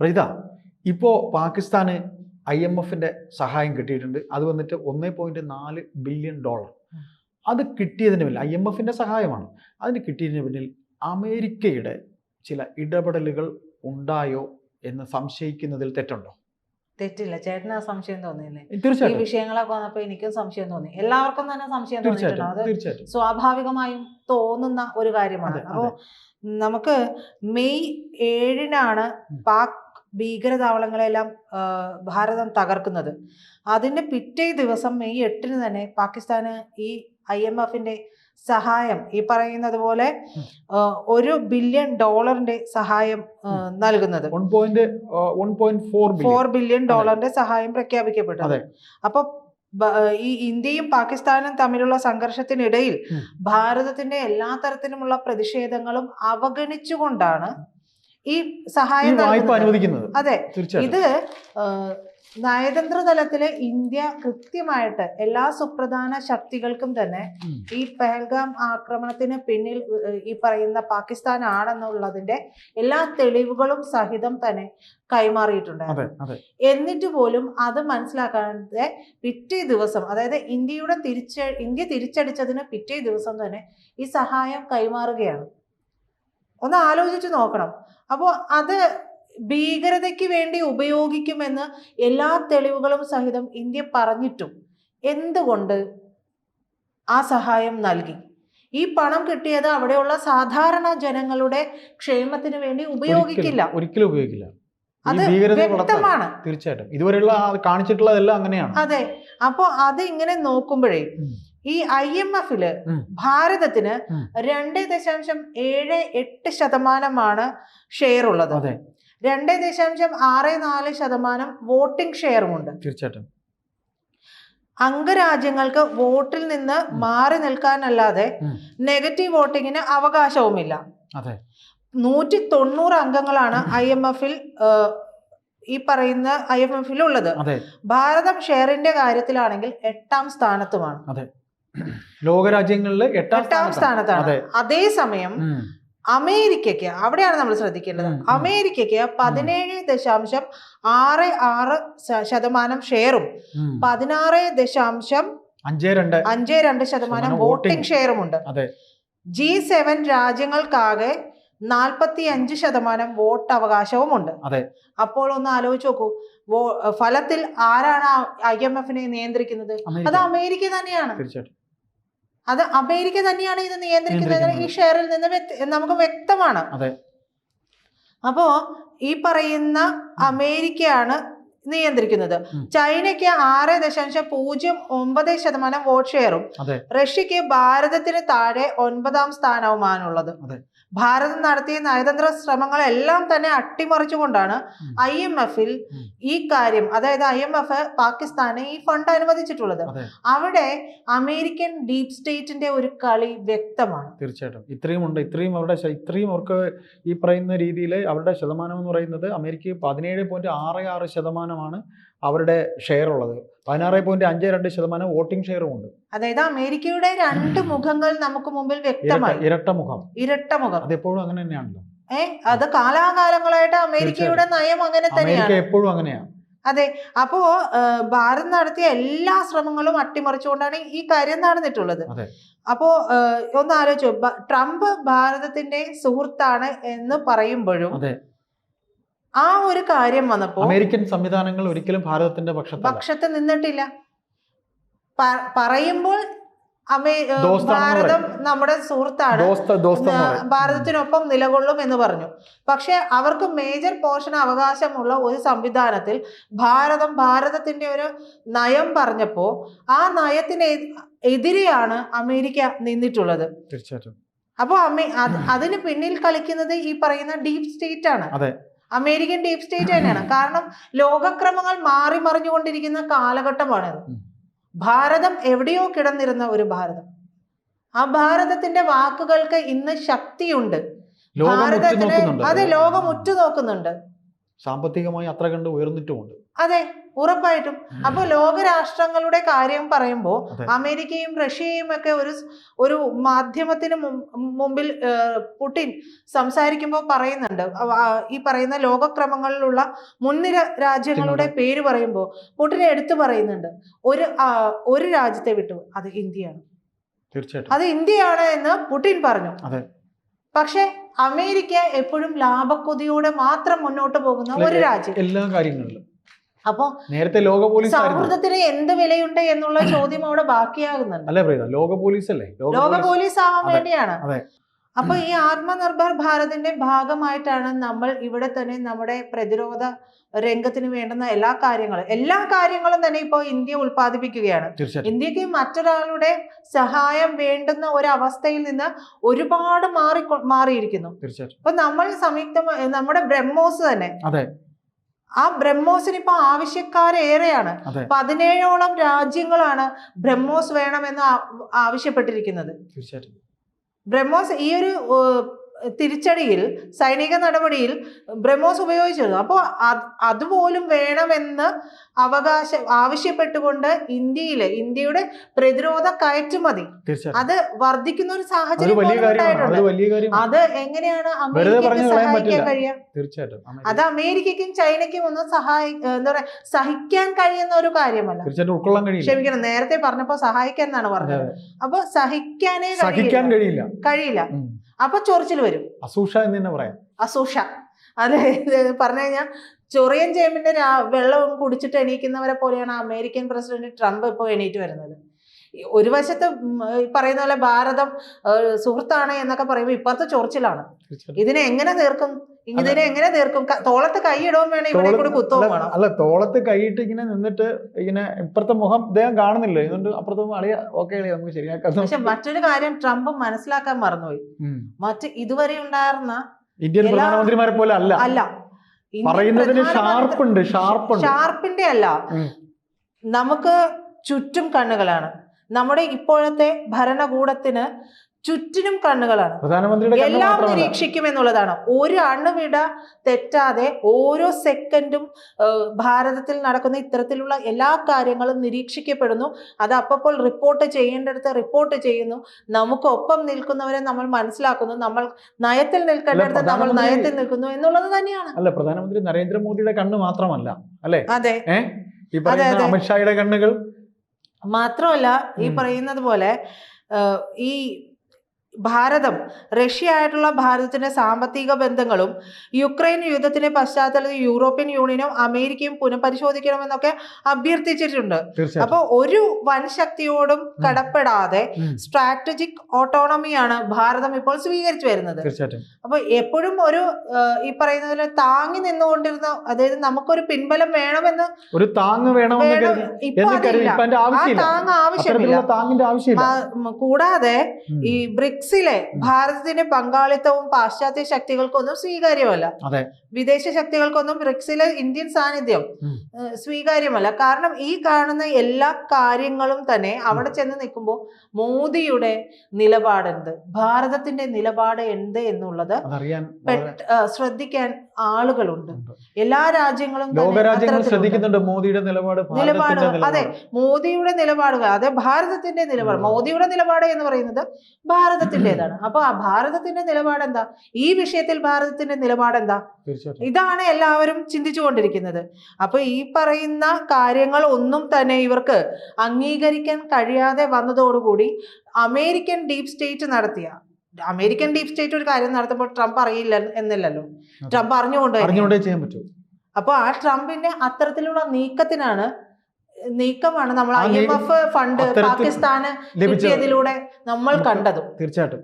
പ്രീത ഇപ്പോൾ പാകിസ്ഥാന് I M എഫിന്റെ സഹായം കിട്ടിയിട്ടുണ്ട്. അത് വന്നിട്ട് ഒന്നേ പോയിന്റ് നാല് ബില്യൺ ഡോളർ അത് കിട്ടിയതിന് പിന്നിൽ ഐ എം എഫിന്റെ സഹായമാണ്. അതിന് കിട്ടിയതിന് പിന്നിൽ അമേരിക്കയുടെ ചില ഇടപെടലുകൾ ഉണ്ടായോ എന്ന് സംശയിക്കുന്നതിൽ തെറ്റുണ്ടോ? തെറ്റില്ല. ചേട്ടന് ആ സംശയം തോന്നിയില്ലേ? ഈ വിഷയങ്ങളൊക്കെ വന്നപ്പോ എനിക്കും സംശയം തോന്നി. എല്ലാവർക്കും തന്നെ സംശയം തോന്നിയിട്ടുണ്ടോ. അത് സ്വാഭാവികമായും തോന്നുന്ന ഒരു കാര്യമാണ്. അപ്പോൾ അപ്പോ നമുക്ക് മെയ് ഏഴിനാണ് പാക് ഭീകരതാവളങ്ങളെല്ലാം ഭാരതം തകർക്കുന്നത്. അതിന്റെ പിറ്റേ ദിവസം മെയ് എട്ടിന് തന്നെ പാകിസ്ഥാന് ഈ ഐ എം എഫിന്റെ സഹായം ഈ പറയുന്നത് പോലെ ഒരു ബില്യൺ ഡോളറിന്റെ സഹായം നൽകുന്നത്. Four billion. ഡോളറിന്റെ സഹായം പ്രഖ്യാപിക്കപ്പെട്ടത്. അപ്പൊ ഈ ഇന്ത്യയും പാകിസ്ഥാനും തമ്മിലുള്ള സംഘർഷത്തിനിടയിൽ. ഭാരതത്തിന്റെ എല്ലാ തരത്തിലുമുള്ള പ്രതിഷേധങ്ങളും അവഗണിച്ചുകൊണ്ടാണ് ഈ സഹായം അനുവദിക്കുന്നത്. അതെ. ഇത് നയതന്ത്ര തലത്തിൽ ഇന്ത്യ കൃത്യമായിട്ട് എല്ലാ സുപ്രധാന ശക്തികൾക്കും തന്നെ ഈ പെഹൽഗാം ആക്രമണത്തിന് പിന്നിൽ ഈ പറയുന്ന പാകിസ്ഥാൻ ആണെന്നുള്ളതിന്റെ എല്ലാ തെളിവുകളും സഹിതം തന്നെ കൈമാറിയിട്ടുണ്ട്. എന്നിട്ട് പോലും അത് മനസ്സിലാക്കാതെ പിറ്റേ ദിവസം അതായത് ഇന്ത്യയുടെ തിരിച്ച ഇന്ത്യ തിരിച്ചടിച്ചതിന് പിറ്റേ ദിവസം തന്നെ ഈ സഹായം കൈമാറുകയാണ്. ഒന്ന് ആലോചിച്ച് നോക്കണം. അപ്പോൾ അത് ഭീകരതയ്ക്ക് വേണ്ടി ഉപയോഗിക്കുമെന്ന് എല്ലാ തെളിവുകളും സഹിതം ഇന്ത്യ പറഞ്ഞിട്ടും എന്തുകൊണ്ട് ആ സഹായം നൽകി? ഈ പണം കിട്ടിയത് അവിടെയുള്ള സാധാരണ ജനങ്ങളുടെ ക്ഷേമത്തിന് വേണ്ടി ഉപയോഗിക്കില്ല. ഒരിക്കലും- ഉപയോഗിക്കില്ല. അത് വ്യക്തമാണ്. തീർച്ചയായിട്ടും. ഇതുവരെയുള്ള കാണിച്ചിട്ടുള്ളതെല്ലാം അങ്ങനെയാണ്. അതെ. അപ്പോൾ അത് ഇങ്ങനെ നോക്കുമ്പോഴേ. ഈ ഐ എം എഫിൽ ഭാരതത്തിന്. രണ്ട് ദശാംശം ഏഴ് എട്ട് ശതമാനമാണ് ഷെയർ ഉള്ളത്. രണ്ട് ദശാംശം ആറ് നാല് ശതമാനം വോട്ടിംഗ് ഷെയറും ഉണ്ട്. തീർച്ചയായിട്ടും. അംഗരാജ്യങ്ങൾക്ക് വോട്ടിൽ നിന്ന് മാറി നിൽക്കാനല്ലാതെ. നെഗറ്റീവ് വോട്ടിങ്ങിന് അവകാശവുമില്ല. നൂറ്റി തൊണ്ണൂറ് അംഗങ്ങളാണ് ഐ എം എഫിൽ ഈ പറയുന്ന ഐ എം എഫിൽ ഉള്ളത്. ഭാരതം ഷെയറിന്റെ കാര്യത്തിലാണെങ്കിൽ എട്ടാം സ്ഥാനത്തുമാണ്. ലോകരാജ്യങ്ങളിൽ എട്ടാം സ്ഥാനത്താണ്. അതെ. അതേസമയം. അമേരിക്കയ്ക്ക് അവിടെയാണ് നമ്മൾ ശ്രദ്ധിക്കേണ്ടത്. അമേരിക്കയ്ക്ക് പതിനേഴ് ദശാംശം ആറ് ആറ് ശതമാനം ഷെയറും. പതിനാറ് ദശാംശം അഞ്ചേ രണ്ട് അഞ്ച് രണ്ട് ശതമാനം വോട്ടിംഗ്. ഷെയറും ഉണ്ട് ജി സെവൻ രാജ്യങ്ങൾക്കാകെ നാൽപ്പത്തി അഞ്ച് ശതമാനം വോട്ട് അവകാശവും ഉണ്ട് അതെ. അപ്പോൾ ഒന്ന് ആലോചിച്ച് നോക്കൂ. ഫലത്തിൽ ആരാണ് ഐ എം എഫിനെ നിയന്ത്രിക്കുന്നത്? അത് അമേരിക്ക അമേരിക്ക തന്നെയാണ്. തീർച്ചയായിട്ടും. അത് അമേരിക്ക തന്നെയാണ് ഇത് നിയന്ത്രിക്കുന്നത്. ഈ ഷെയറിൽ നിന്ന് നമുക്ക് വ്യക്തമാണ്. അപ്പോ ഈ പറയുന്ന അമേരിക്കയാണ് നിയന്ത്രിക്കുന്നത്. ചൈനയ്ക്ക് ആറ് ദശാംശം പൂജ്യം ഒമ്പത് ശതമാനം വോട്ട് ഷെയറും. റഷ്യക്ക് ഭാരതത്തിന് താഴെ ഒൻപതാം സ്ഥാനവുമാണ് ഉള്ളത് ഭാരതം നടത്തിയ നയതന്ത്ര ശ്രമങ്ങളെല്ലാം തന്നെ അട്ടിമറിച്ചുകൊണ്ടാണ്. ഐ എം എഫിൽ ഈ കാര്യം അതായത് ഐ എം എഫ് പാകിസ്ഥാന് ഈ ഫണ്ട് അനുവദിച്ചിട്ടുള്ളത്. അവിടെ അമേരിക്കൻ ഡീപ് സ്റ്റേറ്റിന്റെ ഒരു കളി വ്യക്തമാണ്. തീർച്ചയായിട്ടും. ഇത്രയും ഉണ്ട്. ഇത്രയും അവരുടെ ഇത്രയും അവർക്ക് ഈ പറയുന്ന രീതിയിൽ അവരുടെ ശതമാനം എന്ന് പറയുന്നത് അമേരിക്ക പതിനേഴ് പോയിന്റ് ആറ് ആറ് ശതമാനമാണ് അവരുടെ ഷെയർ ഉള്ളത്. പതിനാറ് പോയിന്റ് അഞ്ച് രണ്ട് ശതമാനം വോട്ടിംഗ് ഷെയറും ഉണ്ട്. അതായത് അമേരിക്കയുടെ രണ്ട് മുഖങ്ങൾ നമുക്ക് മുമ്പിൽ വ്യക്തമായി. ഇരട്ട മുഖം. ഇരട്ട മുഖം. അതെപ്പോഴും അങ്ങനെ തന്നെയാണല്ലോ. ഏ അത് കാലാകാലങ്ങളായിട്ട് അമേരിക്കയുടെ നയം അങ്ങനെ തന്നെയാണ്. എപ്പോഴും അങ്ങനെയാണ് അതെ അപ്പോ ഭാരത് നടത്തിയ എല്ലാ ശ്രമങ്ങളും അട്ടിമറിച്ചുകൊണ്ടാണ് ഈ കാര്യം നടന്നിട്ടുള്ളത്. അപ്പോ ഒന്ന് ആലോചിച്ചു ട്രംപ് ഭാരതത്തിന്റെ സുഹൃത്താണ് എന്ന് പറയുമ്പോഴും ആ ഒരു കാര്യം വന്നപ്പോ അമേരിക്കൻ സംവിധാനങ്ങൾ ഒരിക്കലും ഭാരതത്തിന്റെ പക്ഷത്ത് പക്ഷത്ത് നിന്നിട്ടില്ല. പറയുമ്പോൾ അമേ ഭാരതം നമ്മുടെ സുഹൃത്താണ്. ഭാരതത്തിനൊപ്പം നിലകൊള്ളും എന്ന് പറഞ്ഞു. പക്ഷെ അവർക്ക് മേജർ പോർഷൻ അവകാശമുള്ള ഒരു സംവിധാനത്തിൽ ഭാരതം ഭാരതത്തിന്റെ ഒരു നയം പറഞ്ഞപ്പോ ആ നയത്തിന് എതിരെയാണ് അമേരിക്ക നിന്നിട്ടുള്ളത്. തീർച്ചയായിട്ടും. അപ്പൊ അമേ അത് അതിന് പിന്നിൽ കളിക്കുന്നത് ഈ പറയുന്ന ഡീപ് സ്റ്റേറ്റ് ആണ്. അമേരിക്കൻ ഡീപ് സ്റ്റേറ്റ് തന്നെയാണ്. കാരണം ലോകക്രമങ്ങൾ മാറി മറിഞ്ഞുകൊണ്ടിരിക്കുന്ന കാലഘട്ടമാണിത്. ഭാരതം എവിടെയോ കിടന്നിരുന്ന ഒരു ഭാരതം. ആ ഭാരതത്തിന്റെ വാക്കുകൾക്ക് ഇന്ന് ശക്തിയുണ്ട്. ഭാരതത്തിന്. അതെ ലോകം ഉറ്റുനോക്കുന്നുണ്ട്. സാമ്പത്തികമായി അത്ര കണ്ട് ഉയർന്നിട്ടുമുണ്ട്. അതെ ഉറപ്പായിട്ടും. അപ്പൊ ലോകരാഷ്ട്രങ്ങളുടെ കാര്യം പറയുമ്പോൾ അമേരിക്കയും റഷ്യയും ഒക്കെ ഒരു ഒരു മാധ്യമത്തിന് മുമ്പിൽ പുടിൻ സംസാരിക്കുമ്പോൾ പറയുന്നുണ്ട്. ഈ പറയുന്ന ലോകക്രമങ്ങളിലുള്ള മുൻനിര രാജ്യങ്ങളുടെ പേര് പറയുമ്പോൾ പുടിൻ എടുത്തു പറയുന്നുണ്ട്. ഒരു ഒരു രാജ്യത്തെ വിട്ടു. അത് ഇന്ത്യയാണ്. തീർച്ചയായിട്ടും. അത് ഇന്ത്യയാണ് എന്ന് പുടിൻ പറഞ്ഞു. അതെ. പക്ഷെ അമേരിക്ക എപ്പോഴും ലാഭക്കൊതിയോടെ മാത്രം മുന്നോട്ട് പോകുന്ന ഒരു രാജ്യം. എല്ലാ കാര്യങ്ങളിലും. അപ്പൊ നേരത്തെ ലോക പോലീസ് സൗഹൃദത്തിന് എന്ത് വിലയുണ്ട് എന്നുള്ള ചോദ്യം അവിടെ ബാക്കിയാകുന്നുണ്ട്. അല്ലേ ലോക പോലീസ് അല്ലേ ലോക പോലീസ് ആവാൻ വേണ്ടിയാണ്. അപ്പൊ ഈ ആത്മനിർഭർ ഭാരതിന്റെ ഭാഗമായിട്ടാണ് നമ്മൾ ഇവിടെ തന്നെ നമ്മുടെ പ്രതിരോധ രംഗത്തിന് വേണ്ടുന്ന എല്ലാ കാര്യങ്ങളും. എല്ലാ കാര്യങ്ങളും തന്നെ ഇപ്പോൾ ഇന്ത്യ ഉൽപ്പാദിപ്പിക്കുകയാണ്. ഇന്ത്യയ്ക്ക് മറ്റൊരാളുടെ സഹായം വേണ്ടുന്ന ഒരു അവസ്ഥയിൽ നിന്ന് ഒരുപാട് മാറി മാറിയിരിക്കുന്നു. അപ്പൊ ഇപ്പൊ നമ്മൾ സംയുക്തമായി നമ്മുടെ ബ്രഹ്മോസ് തന്നെ ആ ബ്രഹ്മോസിന് ഇപ്പൊ ആവശ്യക്കാരേറെയാണ് പതിനേഴോളം രാജ്യങ്ങളാണ് ബ്രഹ്മോസ് വേണമെന്ന് ആവശ്യപ്പെട്ടിരിക്കുന്നത്. തീർച്ചയായിട്ടും. ബ്രഹ്മോസ് ഈ ഒരു ഏഹ്, തിരിച്ചടിയിൽ സൈനിക നടപടിയിൽ ബ്രഹ്മോസ് ഉപയോഗിച്ചിരുന്നു. അപ്പോൾ അതുപോലും വേണമെന്ന് അവകാശ ആവശ്യപ്പെട്ടുകൊണ്ട് ഇന്ത്യയിലെ ഇന്ത്യയുടെ പ്രതിരോധ കയറ്റുമതി അത് വർദ്ധിക്കുന്ന ഒരു സാഹചര്യം അത് എങ്ങനെയാണ് അമേരിക്കയ്ക്ക് സഹായിക്കാൻ കഴിയുക അത് അമേരിക്കയ്ക്കും ചൈനയ്ക്കും ഒന്നും സഹായി എന്താ പറയാ സഹിക്കാൻ കഴിയുന്ന ഒരു കാര്യമല്ല. ക്ഷമിക്കണം നേരത്തെ പറഞ്ഞപ്പോ സഹായിക്കാൻ എന്നാണ് പറഞ്ഞത്. അപ്പൊ സഹിക്കാനേ കഴിയില്ല. കഴിയില്ല. അപ്പൊ ചൊറിച്ചിൽ വരും. അസൂഷ എന്ന് തന്നെ പറയാം. അസൂഷ. അതെ പറഞ്ഞു കഴിഞ്ഞാൽ ചൊറിയൻ ചേമ്പിന്റെ വെള്ളം കുടിച്ചിട്ട് എണീക്കുന്നവരെ പോലെയാണ് അമേരിക്കൻ പ്രസിഡന്റ് ട്രംപ് ഇപ്പോൾ എണീറ്റ് വരുന്നത്. ഒരു വശത്ത് പറയുന്ന പോലെ ഭാരതം സുഹൃത്താണ് എന്നൊക്കെ പറയുമ്പോൾ ഇപ്പുറത്തെ ചൊറിച്ചിലാണ്. ഇതിനെ എങ്ങനെ തീർക്കും ഇതിനെ എങ്ങനെ തീർക്കും? ക- തോളത്ത് കൈയിടവും വേണം ഇവിടെ കൂടി കുത്തവും വേണം. അല്ല തോളത്ത് കൈയിട്ട് ഇങ്ങനെ നിന്നിട്ട് ഇങ്ങനെ ഇപ്പുറത്തെ മുഖം ഇദ്ദേഹം കാണുന്നില്ല? ഇതുകൊണ്ട് അപ്പുറത്തെ അളിയ ഓക്കെ അളിയ നമുക്ക് ശരിയാക്കാം. പക്ഷെ മറ്റൊരു കാര്യം ട്രംപ് മനസ്സിലാക്കാൻ മറന്നുപോയി. മറ്റ് ഇതുവരെ ഉണ്ടായിരുന്ന ഇന്ത്യൻ പ്രധാനമന്ത്രിമാരെ പോലെ അല്ല. അല്ല. പറയുന്നതിന് ഷാർപ്പുണ്ട് ഷാർപ്പുണ്ട്. ഷാർപ്പിന്റെ അല്ല. നമുക്ക് ചുറ്റും കണ്ണുകളാണ്. നമ്മുടെ ഇപ്പോഴത്തെ ഭരണകൂടത്തിന് ചുറ്റിനും കണ്ണുകളാണ്. എല്ലാം നിരീക്ഷിക്കും എന്നുള്ളതാണ്. ഒരു അണുവിട തെറ്റാതെ ഓരോ സെക്കൻഡും ഭാരതത്തിൽ നടക്കുന്ന ഇത്തരത്തിലുള്ള എല്ലാ കാര്യങ്ങളും നിരീക്ഷിക്കപ്പെടുന്നു. അത് അപ്പോൾ റിപ്പോർട്ട് ചെയ്യേണ്ടടുത്ത് റിപ്പോർട്ട് ചെയ്യുന്നു. നമുക്കൊപ്പം നിൽക്കുന്നവരെ നമ്മൾ മനസ്സിലാക്കുന്നു. നമ്മൾ നയത്തിൽ നിൽക്കേണ്ടടുത്ത് നമ്മൾ നയത്തിൽ നിൽക്കുന്നു എന്നുള്ളത് തന്നെയാണ്. അല്ല പ്രധാനമന്ത്രി നരേന്ദ്രമോദിയുടെ കണ്ണ് മാത്രമല്ല അല്ലെ? അതെ. ഈ പറയുന്ന. അമിത്ഷായുടെ കണ്ണുകൾ? മാത്രമല്ല ഈ പറയുന്നത് പോലെ ഈ ഭാരതം റഷ്യ ആയിട്ടുള്ള ഭാരതത്തിന്റെ സാമ്പത്തിക ബന്ധങ്ങളും യുക്രൈൻ യുദ്ധത്തിന്റെ പശ്ചാത്തലത്തിൽ യൂറോപ്യൻ യൂണിയനും അമേരിക്കയും പുനഃപരിശോധിക്കണമെന്നൊക്കെ അഭ്യർത്ഥിച്ചിട്ടുണ്ട്. അപ്പോൾ ഒരു വൻശക്തിയോടും കടപ്പെടാതെ ഉം. സ്ട്രാറ്റജിക് ഓട്ടോണമിയാണ് ഭാരതം ഇപ്പോൾ സ്വീകരിച്ചു വരുന്നത്. അപ്പോൾ അപ്പൊ എപ്പോഴും ഒരു ഈ പറയുന്ന പോലെ താങ്ങി നിന്നുകൊണ്ടിരുന്ന അതായത് നമുക്കൊരു പിൻബലം വേണമെന്ന് ഒരു താങ്ങ് വേണമെന്ന് ഇപ്പൊ ആ താങ്ങ് ആവശ്യമില്ല. കൂടാതെ ഈ ഈ ബ്രിക്സിലെ ഭാരതത്തിന്റെ പങ്കാളിത്തവും പാശ്ചാത്യ ശക്തികൾക്കൊന്നും സ്വീകാര്യമല്ല. വിദേശ ശക്തികൾക്കൊന്നും ബ്രിക്സിലെ ഇന്ത്യൻ സാന്നിധ്യം സ്വീകാര്യമല്ല. കാരണം ഈ കാണുന്ന എല്ലാ കാര്യങ്ങളും തന്നെ അവിടെ ചെന്ന് നിൽക്കുമ്പോൾ മോദിയുടെ നിലപാടെന്ത്? ഭാരതത്തിന്റെ നിലപാട് എന്ത് എന്നുള്ളത് ശ്രദ്ധിക്കാൻ ആളുകളുണ്ട്. എല്ലാ രാജ്യങ്ങളും ശ്രദ്ധിക്കുന്നുണ്ട് മോദിയുടെ നിലപാട് നിലപാട് അതെ മോദിയുടെ നിലപാടുകൾ അതെ ഭാരതത്തിന്റെ നിലപാട്. മോദിയുടെ നിലപാട് എന്ന് പറയുന്നത് ഭാരതത്തിന്റേതാണ് അപ്പൊ ആ ഭാരതത്തിന്റെ നിലപാട് എന്താ ഈ വിഷയത്തിൽ ഭാരതത്തിന്റെ നിലപാട് എന്താ ഇതാണ് എല്ലാവരും ചിന്തിച്ചുകൊണ്ടിരിക്കുന്നത്. അപ്പൊ ഈ പറയുന്ന കാര്യങ്ങൾ ഒന്നും തന്നെ ഇവർക്ക് അംഗീകരിക്കാൻ കഴിയാതെ വന്നതോടുകൂടി അമേരിക്കൻ ഡീപ് സ്റ്റേറ്റ് നടത്തിയ അമേരിക്കൻ ഡീപ് സ്റ്റേറ്റ് ഒരു കാര്യം നടത്തുമ്പോൾ ട്രംപ് അറിയില്ല എന്നില്ലല്ലോ. ട്രംപ് അറിഞ്ഞുകൊണ്ട് ചെയ്യാൻ പറ്റും. അപ്പൊ ആ ട്രംപിന്റെ അത്തരത്തിലുള്ള നീക്കത്തിനാണ് നീക്കമാണ് നമ്മൾ ഐ എം എഫ് ഫണ്ട് പാകിസ്ഥാന് നമ്മൾ കണ്ടതും. തീർച്ചയായിട്ടും.